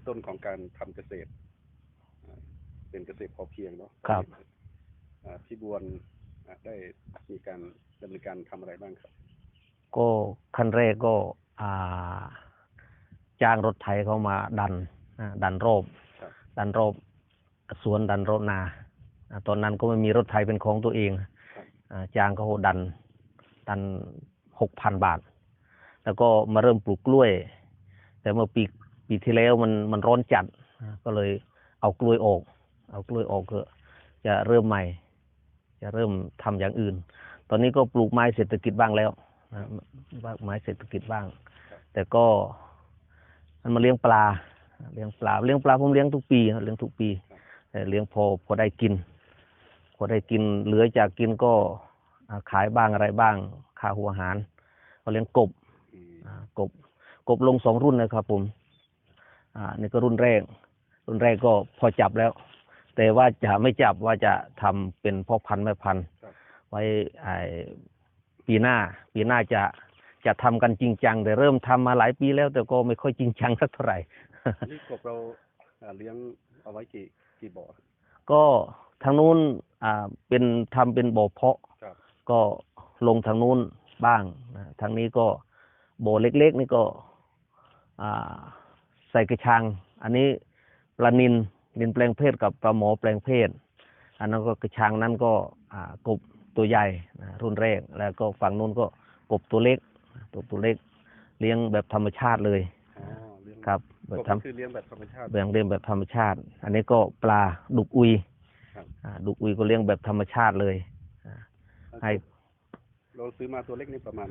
ริ่มต้นของการทำเกษตรอ่าเป็นเกษตรพอเพียงเนาะครับอ่าพี่บวนอ่าได้มีการดำเนินการทำอะไรบ้างครับ ก็ขั้นแรกก็อ่าจ้างรถไถเขามาดันอ่าดันรอบครับดันรอบสวนดันรอบนาอ่าตอนนั้นก็ไม่มีรถไถเป็นของตัวเองครับอ่าจ้างเขาดันดันหกพันบาท แล้วก็มาเริ่มปลูกกล้วย แต่เมื่อปี ปีที่แล้วมันมันร้อนจัดอ่าก็เลยเอากล้วยออก เอากล้วยออกก็จะเริ่มใหม่ จะเริ่มทำอย่างอื่น ตอนนี้ก็ปลูกไม้เศรษฐกิจบ้างแล้วนะบ้างไม้เศรษฐกิจบ้าง แต่ก็มันมาเลี้ยงปลา เลี้ยงปลา เลี้ยงปลาผมเลี้ยงทุกปีครับเลี้ยงทุกปีแต่เลี้ยงพอพอได้กิน พอได้กินเหลือจากกินก็อ่าขายบ้างอะไรบ้างค่าหัวอาหารก็เลี้ยงกบอืมอ่ากบ กบลงสองรุ่นนะครับผม อ่านี่ก็รุ่นแรก รุ่นแรกก็พอจับแล้ว แต่ว่าจะไม่จับว่าจะทำเป็นพ่อพันธุ์แม่พันธุ์ครับไว้ไอ้ปีหน้า ปีหน้าจะจะทำกันจริงจังแต่เริ่มทำมาหลายปีแล้ว แต่ก็ไม่ค่อยจริงจังสักเท่าไหร่นี่กบเราอ่าเลี้ยงเอาไว้กี่กี่บ่อก็ทางนู้นอ่าเป็นทำเป็นบ่อเพาะครับก็ลงทางนู้นบ้างนะทางนี้ก็บ่อเล็กๆนี่ก็ อ่า ใส่กระชัง อันนี้ปลานินนินแปลงเพศกับปลาหมอแปลงเพศ อันนั้นก็กระชังนั้นก็อ่ากบตัวใหญ่นะรุ่นแรก แล้วก็ฝั่งนู้นก็กบตัวเล็กตัวตัวเล็ก เลี้ยงแบบธรรมชาติเลยอ๋อเลี้ยงครับแบกบบทำก็คือเลี้ยงแบบธรรมชาติเลี้ยงเลี้ยงแบบธรรมชาติ อันนี้ก็ปลาดุกอุยครับอ่าดุกอุยก็เลี้ยงแบบธรรมชาติเลยอ่าให้เราซื้อมาตัวเล็กนี่ประมาณ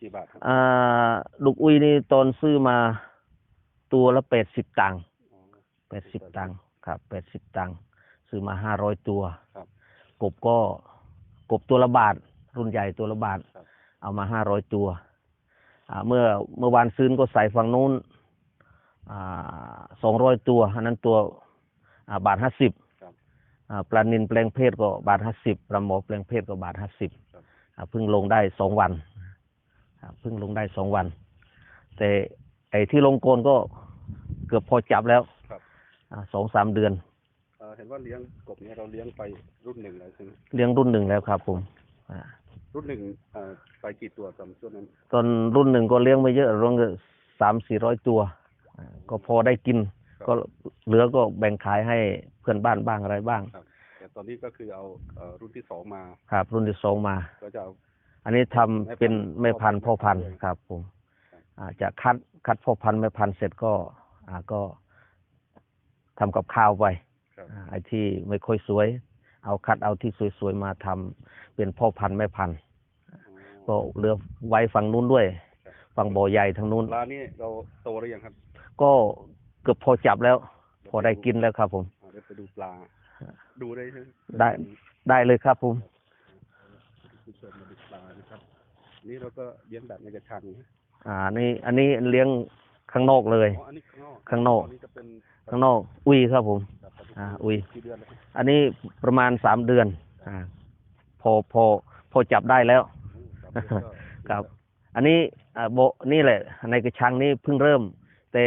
กี่บาทครับอ่าดุกอุยนี่ตอนซื้อมา ตัวละแปดสิบตังค์อ๋อแปดสิบตังค์ครับแปดสิบตังค์ซื้อมาห้าร้อยตัวครับ กบก็กบตัวละบาท รุ่นใหญ่ตัวละบาท ครับ เอามาห้าร้อยตัว อ่า เมื่อเมื่อวานซื้อก็ใส่ฝั่งนู้นอ่าสองร้อยตัวอันนั้นตัวอ่าบาทห้าสิบครับ อ่าปลานินแปลงเพศก็บาทห้าสิบปลาหมอแปลงเพศก็บาทห้าสิบครับอ่าเพิ่งลงได้สองวันอ่าเพิ่งลงได้สองวัน แต่ ไอ้ที่ลงโกนก็เกือบพอจับแล้วครับอ่าสองสามเดือน เอ่อเห็นว่าเลี้ยงกบเนี่ยเราเลี้ยงไปรุ่นหนึ่งแล้วใช่ไหมเลี้ยงรุ่นหนึ่งแล้วครับผมอ่ารุ่นหนึ่งเอ่อไปกี่ตัวตอนช่วงนั้นตอนรุ่นหนึ่งก็เลี้ยงไม่เยอะรวมกันสามสี่ร้อยตัวอ่าก็พอได้กินครับก็เหลือก็แบ่งขายให้เพื่อนบ้านบ้างอะไรบ้าง ครับ แต่ตอนนี้ก็คือเอาเอ่อรุ่นที่สองมา ครับ รุ่นที่สองมา ก็จะเอา อันนี้ทำเป็นแม่พันธุ์พ่อพันธุ์ครับผมอา จจะคัดคัดพ่อพันธุ์แม่พันธุ์เสร็จก็อ่าก็ทำกับข้าวไปครับอ่าไอ้ที่ไม่ค่อยสวย เอาคัดเอาที่สวยๆมาทำเป็นพ่อพันธุ์แม่พันธุ์อ๋อก็เหลือไว้ฝั่งนู้นด้วยครับฝั่งบ่อใหญ่ทางนู้นปลานี่เราโตหรือยังครับ ก็เกือบพอจับแล้ว พอได้กินแล้วครับ ผมอ่าเดี๋ยวไปดูปลาดูได้ใช่ไหมได้ได้เลยครับผมผู้ชมมาดูปลานะครับ นี่เราก็เลี้ยงแบบในกระชังนะ อ่านี่อันนี้เลี้ยงข้างนอกเลย อ๋ออันนี้ข้างนอกข้างนอกนี่จะเป็นข้างนอก อุ้ยครับผม แบบปลาดุกอ่าอุ้ย กี่เดือนแล้วครับอันนี้ประมาณสามเดือน อ่า พอพอพอจับได้แล้วอืมสามเดือนก็ครับ อันนี้อ่าโบนี่แหละ ในกระชังนี้เพิ่งเริ่ม แต่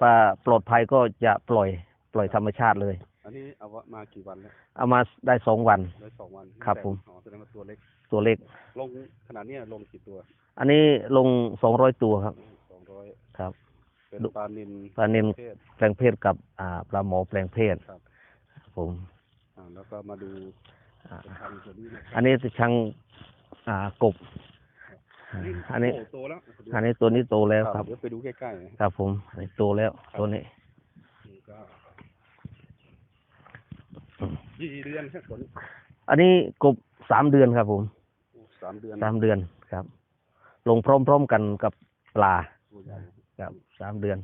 ปลาปลอดภัยก็จะปล่อย ปล่อยธรรมชาติเลย อันนี้เอามากี่วันแล้วเอามาได้สองวัน ได้สองวันครับแต่ผม อ๋อแสดงว่าตัวเล็ก ตัวเล็กลงขนาดเนี้ยลงกี่ตัว อันนี้ลงสองร้อยตัวครับ สองร้อยครับเป็นดุปลานินปลานิลเพศแปลงเพศกับอ่าปลาหมอแปลงเพศครับผมอ่าแล้วก็มาดูอ่าเป็นทางตัวนี้นะคอัรับนนี้จะช่างอ่ากบอ่าอันนี้โโตแล้วอันนี้ตัวนี้โตแล้วครับ เดี๋ยวไปดูใกล้ๆนะครับ ผมอันนี้โตแล้วตัวนี้ นี่ก็กี่เดือนครับตัวนี้อันนี้กบสามเดือนครับผมโอ้สามเดือนสามเดือนครับ ลงพร้อมๆกันกับปลาตัวใหญ่ครับสามเดือน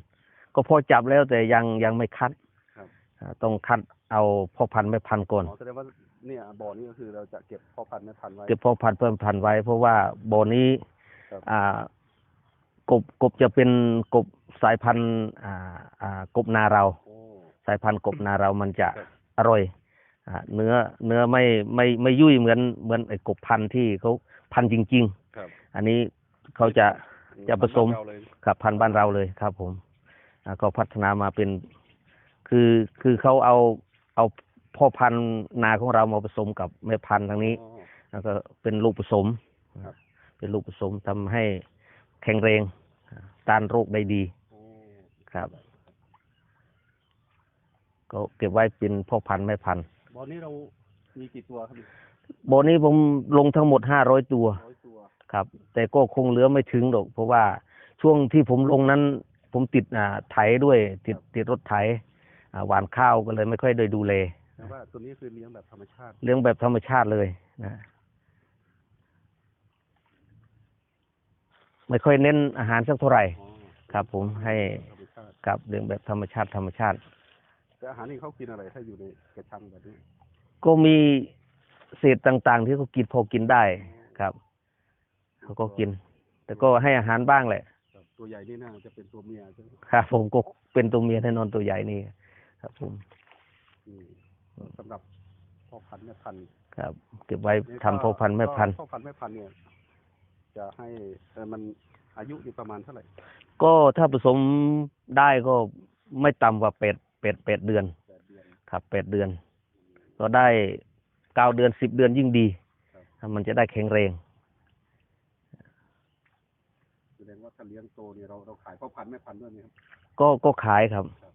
ก็พอจับแล้วแต่ยังยังไม่คัดครับอ่าต้องคัดเอาพ่อพันธุ์แม่พันธุ์ก่อนอ๋อแสดงว่าเนี่ยบ่อนี้ก็คือเราจะเก็บพ่อพันธุ์แม่พันธุ์ไว้เก็บพ่อพันธุ์เพิ่มพันธุ์ไว้ เพราะว่าบ่อนี้ครับอ่ากบกบจะเป็นกบสายพันธุ์อ่าอ่ากบนาเราโอ้สายพันธุ์กบนาเรามันจะครับอร่อยอ่าเนื้อเนื้อไม่ไม่ไม่ยุ่ยเหมือนเหมือนไอ้กบพันธุ์ที่เขาพันธุ์จริงครับๆอันนี้ เขาจะจะผสมเราเลยกับพันธุ์บ้านเราเลยครับ ผมอ่าก็พัฒนามาเป็น คือคือเขาเอาเอาพ่อพันธุ์นาของเรามาผสมกับแม่พันธุ์ทางนี้อ๋อแล้วก็เป็นลูกผสมครับเป็นลูกผสมทำให้แข็งแรงอ่าต้านโรคได้ดีโอ้ครับ ก็เก็บไว้เป็นพ่อพันธุ์แม่พันธุ์บอลนี้เรามีกี่ตัวครับโบอนี้ผมลงทั้งหมดห้าร้อยตัวร้อยตัว ครับ แต่ก็คงเหลือไม่ถึงหรอกเพราะว่าช่วงที่ผมลงนั้น ผมติดอ่าไถด้วย ติดติดรถไถอ่าหวานข้าวก็เลยไม่ค่อยได้ดูแลแต่ว่าตัวนี้คือเลี้ยงแบบธรรมชาติ เลี้ยงแบบธรรมชาติเลยนะไม่ค่อยเน้นอาหารสักเท่าไหร่ อ๋อครับ ผมให้ธรรมชาติกับเลี้ยงแบบธรรมชาติธรรมชาติ แต่อาหารนี่เขากินอะไรถ้าอยู่ในกระชังแบบนี้ก็มีเศษต่างๆ ที่เขากินพอกินได้ครับ เขาก็กิน แต่ก็ให้อาหารบ้างแหละครับตัวใหญ่นี่น่าจะเป็นตัวเมียใช่ไหมครับผมก็เป็นตัวเมียแน่นอนตัวใหญ่นี่ครับ ผมอืมสำหรับพ่อพันธุ์แม่พันธุ์ครับ เก็บไว้นี่ทำพ่อพันธุ์แม่พันธุ์ก็พ่อพันธุ์แม่พันธุ์เนี่ย จะให้เออมันอายุอยู่ประมาณเท่าไหร่ก็ถ้าผสมได้ก็ไม่ต่ำกว่าเป็ดเป็ดเป็ดเดือน แปดเดือน ครับแปดเดือน ก็ได้เก้าเดือนสิบเดือนยิ่งดี ครับถ้ามันจะได้แข็งแรง แสดงว่า ถ้าเลี้ยงโตเนี่ยเราเราขายพ่อพันธุ์แม่พันธุ์ด้วยไหมครับ ก็ก็ขายครับครับ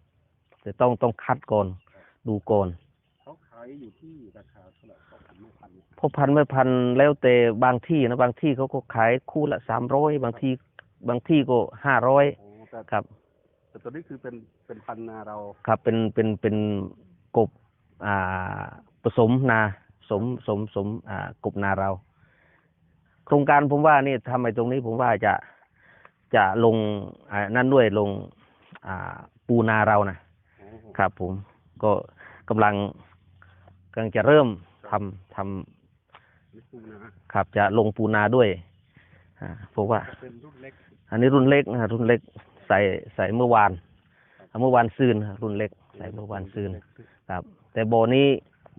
แต่ต้องต้องคัดก่อน ดูก่อนเขาขายอยู่ที่ราคาเท่าไหร่พ่อพันธุ์แม่พันธุ์เนี่ยพอพันไม่พันแล้วแต่บางที่นะบางที่เขาก็ขายคู่ละสามร้อยบางที่บางที่ก็ห้าร้อยโอ้แต่ครับแต่ตัวนี้คือเป็นเป็นพันธุ์นาเราครับเป็นเป็นเป็นกบอ่าผสมนาสมสมสมอ่ากบนาเรา โครงการผมว่านี่ทำไมตรงนี้ผมว่าจะ จะลงอ่านั่นด้วยลงอ่าปูนาเรานะโอ้ครับผมก็กำลังกำลังจะเริ่มทำทำนี่ปูนาครับจะลงปูนาด้วยอ่าเพราะว่าจะเป็นรุ่นเล็กอันนี้รุ่นเล็กนะรุ่นเล็กใส่ใส่เมื่อวานเอาเมื่อวานซืนครับรุ่นเล็กใส่เมื่อวานซืนครับ แต่โบอนี้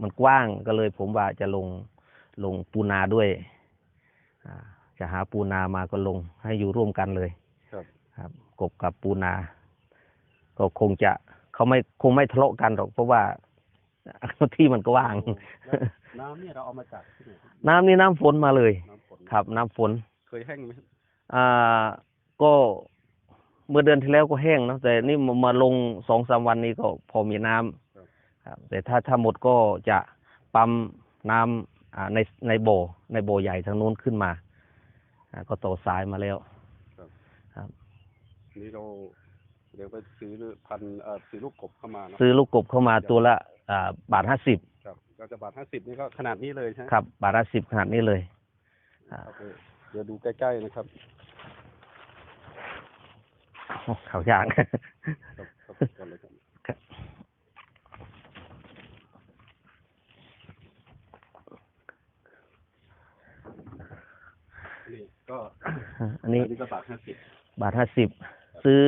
มันกว้างก็เลย ผมว่าจะลงลงปูนาด้วยอ่าจะหาปูนามาก็ลงให้อยู่ร่วมกันเลย ครับครับ กบกับปูนา ก็คงจะเขาไม่คงไม่ทะเลาะกันหรอกเพราะว่าที่มันกว้างโอ้แล้วน้ำเนี่ยเราเอามาจากที่ไหนครับน้ำนี่น้ำฝนมาเลย น้ำฝนครับ น้ำฝน เคยแห้งไหมครับอ่าก็เมื่อเดือนที่แล้วก็แห้งเนอะแต่นี่มามาลงสองสามวันนี้ก็พอมีน้ำครับ แต่ถ้าถ้าหมดก็จะปั๊มน้ำอ่าในในโบอในโบอใหญ่ทางนู้นขึ้นมาอ่าก็ต่อสายมาแล้ว นี่เราเดี๋ยวไปซื้อพันธุ์เอ่อซื้อลูกกบเข้ามาเนาะซื้อลูกกบเข้ามาตัวละอ่าบาทห้าสิบครับก็จะบาทห้าสิบนี่ก็ขนาดนี้เลยใช่ไหมครับ บาทห้าสิบขนาดนี้เลยอ่าครับเดี๋ยวดูใกล้ๆนะครับโอ้เขาย่างครับครับก่อนเลยครับครับ นี่ก็อันนี้อันนี้ก็บาทห้าสิบบาทห้าสิบ ซื้อ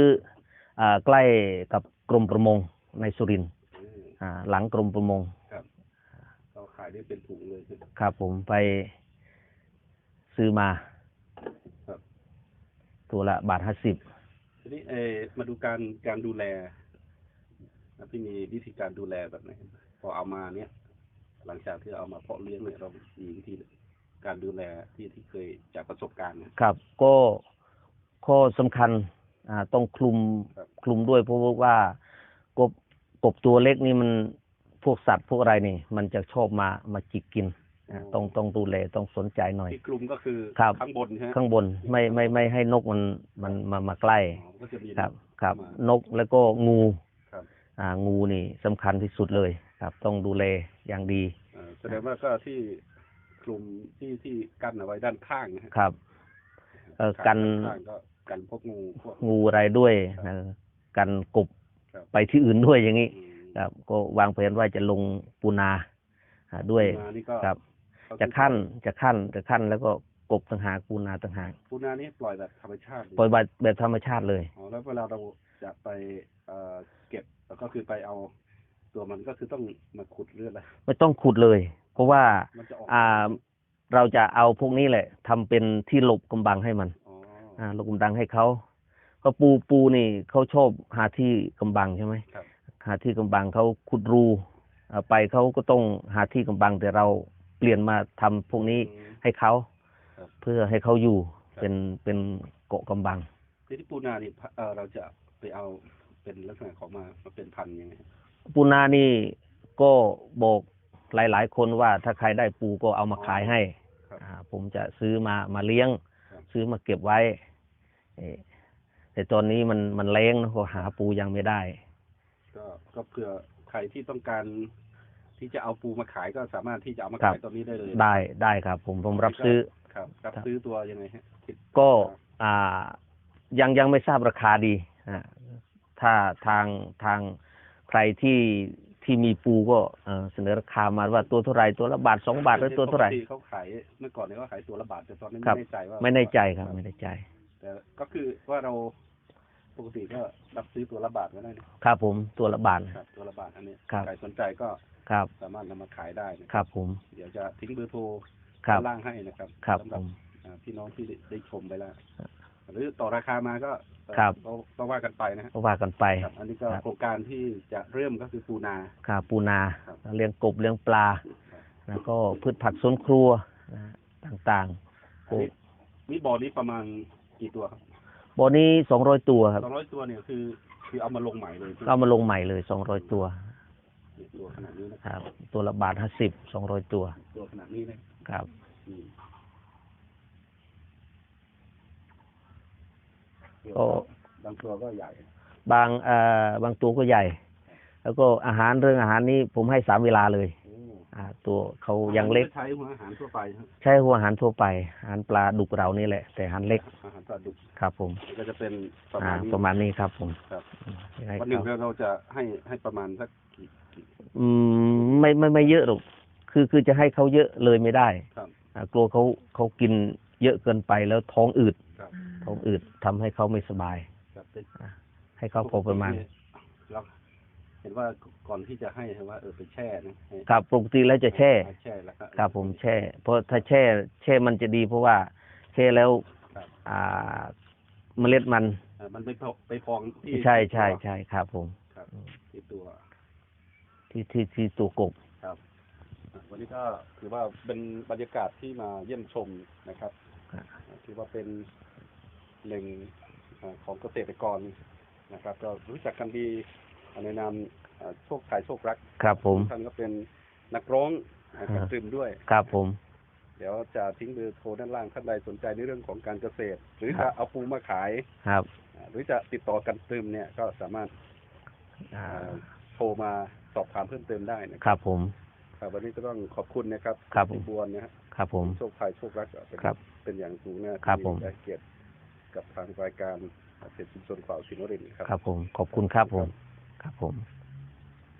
อ่าใกล้กับกรมประมงในสุรินทร์อ่าหลังกรมประมงเราขายได้เป็นถุงเลยใช่ไหม ครับผมไปซื้อมาครับ ตัวละบาทห้าสิบ ทีนี้เออมาดูการการดูแลนะพี่มีวิธีการดูแลแบบไหนพอเอามาเนี่ย หลังจากที่เอามาเพาะเลี้ยงเนี่ยเรามีวิธีการดูแลที่ที่เคยจากประสบการณ์นะครับก็ข้อสำคัญอ่า ต้องคลุมครับคลุมด้วยเพราะว่ากบกบตัวเล็กนี่มันพวกสัตว์พวกอะไรนี่ มันจะชอบมามาจิกกินอ่าต้องต้องดูแลต้องสนใจหน่อยที่กลุ่มก็คือครับข้างบนใช่ไหมข้างบนไม่ไม่ไม่ให้นกมันมันมามาใกล้อ๋อก็จะมีครับ ครับมานกแล้วก็งูครับอ่างูนี่สำคัญที่สุดเลยครับ ต้องดูแลอย่างดีเอ่อแสดงว่าก็ที่กลุ่มที่ที่กั้นเอาไว้ด้านข้างนะฮะครับ เอ่อกันด้าข้าง ก็กันพวกงูพวก งูอะไรด้วยครับนะกันกบครับ ไปที่อื่นด้วยอย่างนี้อืมครับ ก็วางแผนว่าจะลงปูนาอ่าด้วยปูนานี่ก็ครับก็คือจะขั้นจะขั้นจะขั้นแล้วก็กบต่างหากปูนาต่างหากปูนานี่ปล่อยแบบธรรมชาติปล่อยแบบแบบธรรมชาติเลย อ๋อแล้วเวลาเราจะไปเอ่อเก็บแล้วก็คือไปเอา ตัวมันก็คือต้องมาขุดเลือดอะไรไม่ต้องขุดเลย เพราะว่ามันจะออกอ่าเราจะเอาพวกนี้แหละทำเป็นที่หลบกำบังให้มัน อ๋ออ่าหลบกำบังให้เขาก็ปูปูนี่เขาชอบหาที่กำบังใช่ไหมครับ หาที่กำบังเขาขุดรูเอาไปเขาก็ต้องหาที่กำบังแต่เราเปลี่ยนมาทำพวกนี้อืม ให้เขาครับเพื่อให้เขาอยู่ครับ เป็นเป็นเกาะกำบังทีที่ปูนานี่เออเราจะไปเอาเป็นลักษณะของมามาเป็นพันธุ์ยังไงปูนานี่ก็บอกหลาย ๆ คนว่าถ้าใครได้ปูก็เอามาขายให้ครับ อ่าผมจะซื้อมามาเลี้ยงครับ ซื้อมาเก็บไว้เอ่อแต่ตอนนี้มันมันแรงนะก็หาปูยังไม่ได้ ก็ก็เผื่อใครที่ต้องการที่จะเอาปูมาขายก็สามารถที่จะเอามาครับขายตอนนี้ได้เลย ได้ได้ครับ ผมผมรับซื้อครับรับครับซื้อตัวยังไงฮะคิดก็อ่ายังยังไม่ทราบราคาดีอ่าถ้าทางทางใครที่ ที่มีปูก็เอ่อเสนอราคามาว่าตัวเท่าไหร่ตัวละบาทสองบาทหรือตัวเท่าไหร่ปกติเขาขายเมื่อก่อนเนี่ยเขาขายตัวละบาทแต่ตอนนี้ครัไม่บแน่ใจว่าไม่แน่ใจครับไม่แน่ใจ แต่ก็คือว่าเราปกติก็รับซื้อตัวละบาทก็ได้นะครับผมตัวละบาทครับตัวละบาทอันนี้ครับใครสนใจก็ครับสามารถนำมาขายได้นะครับผม เดี๋ยวจะทิ้งเบอร์โทรครับด้านล่างให้นะครับครับสำหผรับมอ่าพี่น้องที่ได้ได้ชมไปแล้วหรือต่อราคามาก็เอ่อ ครับ ก็ก็ว่ากันไปนะฮะก็ว่ากันไป ครับอันนี้ก็ครับ โครงการที่จะเริ่มก็คือปูนาครับปูนาครับ เลี้ยงกบเลี้ยงปลา แล้วก็พืชผักสวนครัวนะต่างๆอันนี้นี่บ่อนี้ประมาณกี่ตัวครับบ่อนี้สองร้อยตัวครับสองร้อยตัวเนี่ยคือ คือเอามาลงใหม่เลยก็เอามาลงใหม่เลยสองร้อยตัวตัวขนาดนี้นะครับ ตัวละบาทห้าสิบสองร้อยตัวตัวขนาดนี้นะครับ อืม ก็บางตัวก็ใหญ่ บางเอ่อบางตัวก็ใหญ่ แล้วก็อาหารเรื่องอาหารนี้ผมให้สามเวลาเลยโอ้อ่า ตัวเขายังเล็กใช้หัวอาหารทั่วไปครับใช้หัวอาหารทั่วไป อาหารปลาดุกเรานี่แหละ แต่อาหารเล็กอาหารปลาดุกครับ ผมก็จะเป็นประอ่ามาณนี้ประมาณนี้ครับ ผมครับอืมยังไงวันหนึ่งก็เราจะให้ให้ประมาณสักกี่กี่อืมไม่ไม่ไม่เยอะหรอกคือคือจะให้เขาเยอะเลยไม่ได้ครับอ่ากลัวเขาเขากินเยอะเกินไปแล้วท้องอืดครับ ท้องอืดทำให้เขาไม่สบายครับให้เขาพอประมาณเราเห็นว่าก่อนที่จะให้เห็นว่าเออไปแช่นะครับปกติแล้วจะแช่แช่แล้วครับผมแช่ เพราะถ้าแช่ แช่มันจะดี เพราะว่าแช่แล้วอ่าเมล็ดมันมันไปไปพองที่ใช่ใช่ใช่ครับผมครับที่ตัว ที่ที่ที่ตัวกบครับวันนี้ก็ถือว่าเป็นบรรยากาศที่มาเยี่ยมชมนะครับถือว่าเป็น หนึ่งอ่าของเกษตรกรนะครับ ก็รู้จักกันดีในนามอ่าโชคชัยโชครักครับผมท่านก็เป็นนักร้องนะครับอ่าตรึมด้วยครับผม เดี๋ยวจะทิ้งเบอร์โทรด้านล่างท่านใดสนใจในเรื่องของการเกษตร หรือครัจะบเอาปูมาขายครับอ่าหรือจะติดต่อกันตรึมเนี่ยก็สามารถอ่าอ่าโทรมาสอบถามเพิ่มเติมได้นะคครับรับผมครับวันนี้ก็ต้องขอบคุณนะครับครับผมณบวนนะฮะครับผมโชคชัยโชครักเป็นครับเป็นอย่างสูงนะครับที่ผมได้เกียรติ กับทางรายการเกษตรชุมชนข่าวสินวรินทร์ครับ ครับผม ขอบคุณครับผม ครับผม